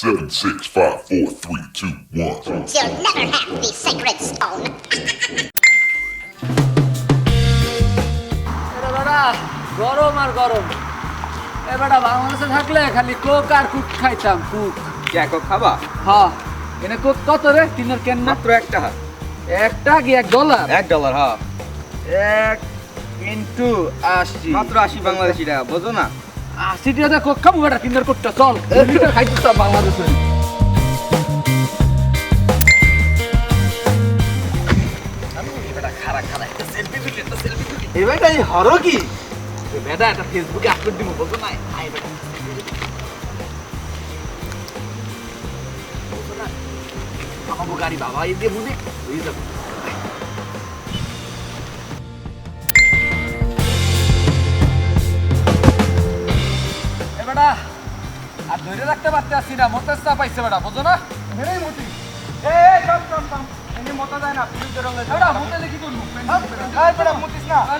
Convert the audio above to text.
Seven, six, five, four, three, two, one. You'll never have the sacred stone. গরম আর গরম। এ বেটা বাংলাদেশে থাকলে খালি কোক আর কুক খাইতাম কুক। দেখো খাবা? হ্যাঁ এনে কোক কত রে? তিনের কেন মাত্র একটা একটা কি এক ডলার? এক ডলার হ্যাঁ। এক ইন্টু আশি। মাত্র আশি বাংলাদেশি টাকা বোঝো না? আশি টাকা কোক খাব বেটা তিনের কোকটা চল। খাইতে বাংলাদেশে। এবার এই হরো কি? বেটা একটা ফেসবুকে আপলোড দিব বলতো না? আই বেটা। গাড়ি বাবা এই দিয়ে বুঝে হয়ে যাব। ধরে রাখতে পারতে আসছি না মোটর চা পাইছে বেটা বুঝো না? মেরেই মুটি এ থাম থাম থাম। এনে মতা যায় না পুলিশ রঙে বেটা মুতে কি করব বেটা না।